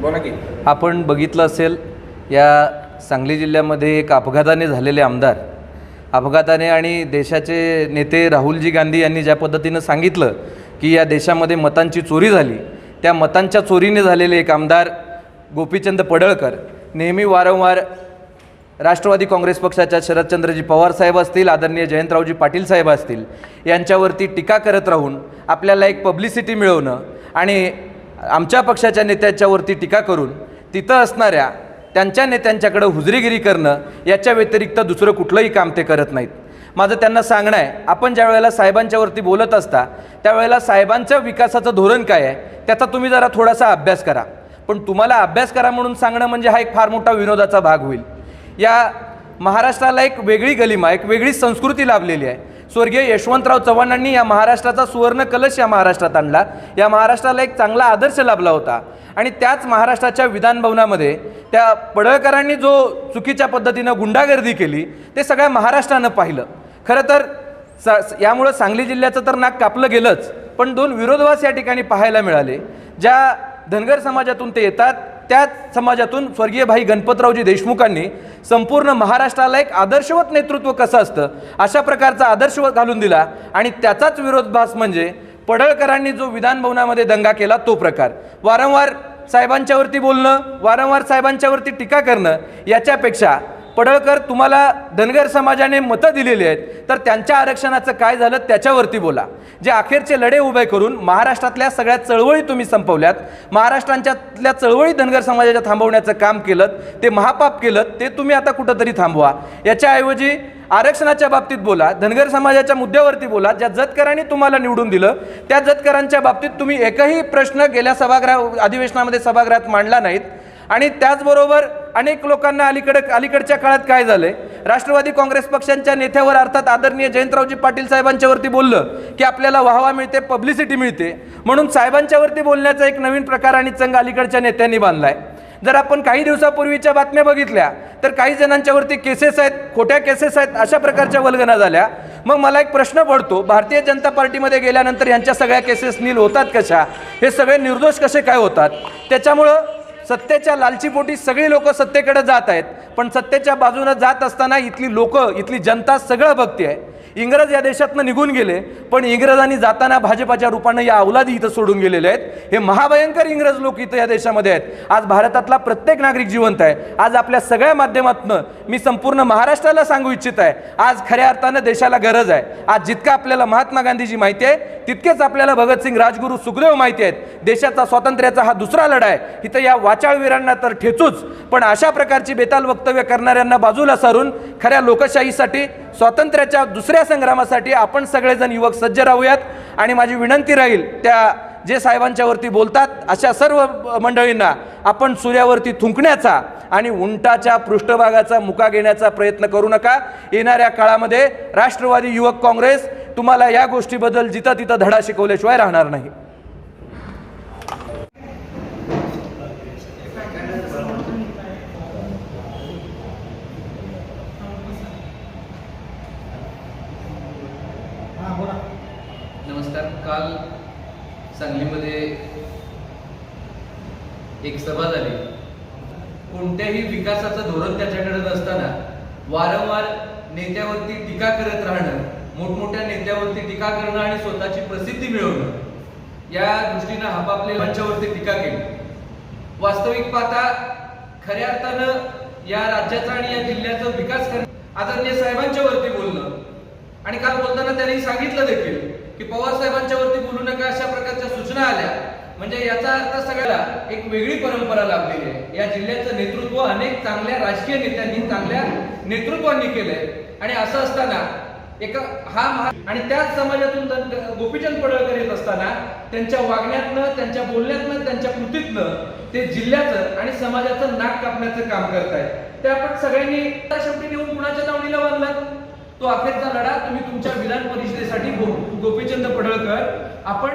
बोला की. आपण बघितलं असेल या सांगली जिल्ह्यामध्ये एक अपघाताने झालेले आमदार. अपघाताने आणि देशाचे नेते राहुलजी गांधी यांनी ज्या पद्धतीनं सांगितलं की या देशामध्ये मतांची चोरी झाली त्या मतांच्या चोरीने झालेले एक आमदार गोपीचंद पडळकर नेहमी वारंवार राष्ट्रवादी काँग्रेस पक्षाच्या शरदचंद्रजी पवार साहेब असतील आदरणीय जयंतरावजी पाटील साहेब असतील यांच्यावरती टीका करत राहून आपल्याला एक पब्लिसिटी मिळवणं आणि आमच्या पक्षाच्या नेत्याच्यावरती टीका करून तिथं असणाऱ्या त्यांच्या नेत्यांच्याकडं हुजरीगिरी करणं याच्या व्यतिरिक्त दुसरं कुठलंही काम ते करत नाहीत. माझं त्यांना सांगणं आहे आपण ज्या वेळेला साहेबांच्यावरती बोलत असता त्यावेळेला साहेबांचं विकासाचं धोरण काय आहे त्याचा तुम्ही जरा थोडासा अभ्यास करा. पण तुम्हाला अभ्यास करा म्हणून सांगणं म्हणजे हा एक फार मोठा विनोदाचा भाग होईल. या महाराष्ट्राला एक वेगळी गलिमा एक वेगळी संस्कृती लाभलेली आहे. स्वर्गीय यशवंतराव चव्हाणांनी या महाराष्ट्राचा सुवर्ण कलश या महाराष्ट्रात आणला. या महाराष्ट्राला एक चांगला आदर्श लाभला होता. आणि त्याच महाराष्ट्राच्या विधानभवनामध्ये त्या पडळकरांनी जो चुकीच्या पद्धतीनं गुंडागर्दी केली ते सगळ्या महाराष्ट्रानं पाहिलं. खरं तर स यामुळं सांगली जिल्ह्याचं तर नाक कापलं गेलंच. पण दोन विरोधवास या ठिकाणी पाहायला मिळाले. ज्या धनगर समाजातून ते येतात त्याच समाजातून स्वर्गीय भाई गणपतरावजी देशमुखांनी संपूर्ण महाराष्ट्राला एक आदर्शवत नेतृत्व कसं असतं अशा प्रकारचा आदर्शवत घालून दिला. आणि त्याचाच विरोधभास म्हणजे पडळकरांनी जो विधानभवनामध्ये दंगा केला तो प्रकार. वारंवार साहेबांच्यावरती बोलणं वारंवार साहेबांच्यावरती टीका करणं याच्यापेक्षा पडळकर तुम्हाला धनगर समाजाने मतं दिलेली आहेत तर त्यांच्या आरक्षणाचं काय झालं त्याच्यावरती बोला. जे अखेरचे लढे उभे करून महाराष्ट्रातल्या सगळ्या चळवळी तुम्ही संपवल्यात महाराष्ट्रांच्यातल्या चळवळी धनगर समाजाच्या थांबवण्याचं काम केलं ते महापाप केलं ते तुम्ही आता कुठंतरी थांबवा. याच्याऐवजी आरक्षणाच्या बाबतीत बोला धनगर समाजाच्या मुद्द्यावरती बोला ज्या जतकरांनी तुम्हाला निवडून दिलं त्या जतकरांच्या बाबतीत तुम्ही एकही प्रश्न गेल्या सभागृह अधिवेशनामध्ये सभागृहात मांडला नाहीत. आणि त्याचबरोबर अनेक लोकांना अलीकडे अलीकडच्या काळात काय झालंय? राष्ट्रवादी काँग्रेस पक्षांच्या नेत्यावर अर्थात आदरणीय जयंतरावजी पाटील साहेबांच्यावरती बोललं की आपल्याला वाहवा मिळते पब्लिसिटी मिळते. म्हणून साहेबांच्यावरती बोलण्याचा एक नवीन प्रकार आणि चंग अलीकडच्या नेत्यांनी बांधलाय. जर आपण काही दिवसापूर्वीच्या बातम्या बघितल्या तर काही जणांच्यावरती केसेस आहेत खोट्या केसेस आहेत अशा प्रकारच्या वल्गना झाल्या. मग मला एक प्रश्न पडतो भारतीय जनता पार्टीमध्ये गेल्यानंतर यांच्या सगळ्या केसेस नील होतात कशा? हे सगळे निर्दोष कसे काय होतात? त्याच्यामुळं सत्तेच्या लालचीपोटी सगळी लोक सत्तेकडे जात आहेत. पण सत्तेच्या बाजूनं जात असताना इथली लोक इथली जनता सगळं बघते आहे इंग्रज या देशातनं निघून गेले पण इंग्रजांनी जाताना भाजपाच्या रूपानं या अवलादी इथं सोडून गेलेले आहेत. हे महाभयंकर इंग्रज लोक इथं या देशामध्ये आहेत. आज भारतातला प्रत्येक नागरिक जिवंत आहे. आज आपल्या सगळ्या माध्यमातनं मी संपूर्ण महाराष्ट्राला सांगू इच्छित आहे. आज खऱ्या अर्थानं देशाला गरज आहे. आज जितकं आपल्याला महात्मा गांधीजी माहिती आहे तितकेच आपल्याला भगतसिंग राजगुरू सुखदेव माहिती आहेत. देशाचा स्वातंत्र्याचा हा दुसरा लढा आहे. इथं या वाचाळवीरांना तर ठेचूच. पण अशा प्रकारची बेताल वक्तव्य करणाऱ्यांना बाजूला सारून खऱ्या लोकशाहीसाठी स्वातंत्र्याच्या दुसऱ्या संग्रामासाठी आपण सगळेजण युवक सज्ज राहूयात. आणि माझी विनंती राहील त्या जे साहेबांच्यावरती बोलतात अशा सर्व मंडळींना आपण सूर्यावरती थुंकण्याचा आणि उंटाच्या पृष्ठभागाचा मुका घेण्याचा प्रयत्न करू नका. येणाऱ्या काळामध्ये राष्ट्रवादी युवक काँग्रेस तुम्हाला या गोष्टीबद्दल जिथं तिथं धडा शिकवल्याशिवाय राहणार नाही. नमस्कार काल सांगलीमध्ये एक सभा झाली. कोणत्याही विकासाचं धोरण त्याच्याकडे नसताना वारंवार नेत्यावरती टीका करत राहणं मोठमोठ्या नेत्यावरती टीका करणं आणि स्वतःची प्रसिद्धी मिळवणं या दृष्टीनं आपापले मंचावरती टीका केली. वास्तविक पाहता खऱ्या अर्थानं या राज्याचा आणि या जिल्ह्याचा विकास करणं आदरणीय साहेबांच्या वरती बोलणं. आणि काल बोलताना त्यांनी सांगितलं देखील की पवार साहेबांच्या वरती बोलू नका अशा प्रकारच्या सूचना आल्या. म्हणजे याचा अर्थ सगळ्याला एक वेगळी परंपरा लाभलेली आहे. या जिल्ह्याचं नेतृत्व अनेक चांगल्या राजकीय नेत्यांनी चांगल्या नेतृत्वांनी केलंय. आणि असं असताना एक हा महा आणि त्याच समाजातून गोपीचंद पडळकर येत असताना त्यांच्या वागण्यातनं त्यांच्या बोलण्यातनं त्यांच्या कृतीतनं ते जिल्ह्याचं आणि समाजाचं नाक कापण्याचं काम करतायत. ते आपण सगळ्यांनी शेवटी नेऊन कुणाच्या दावणीला बांधलं? तो अखेरचा लढा तुम्ही तुमच्या विधान परिषदेसाठी गो- गोपीचंद पडळकर आपण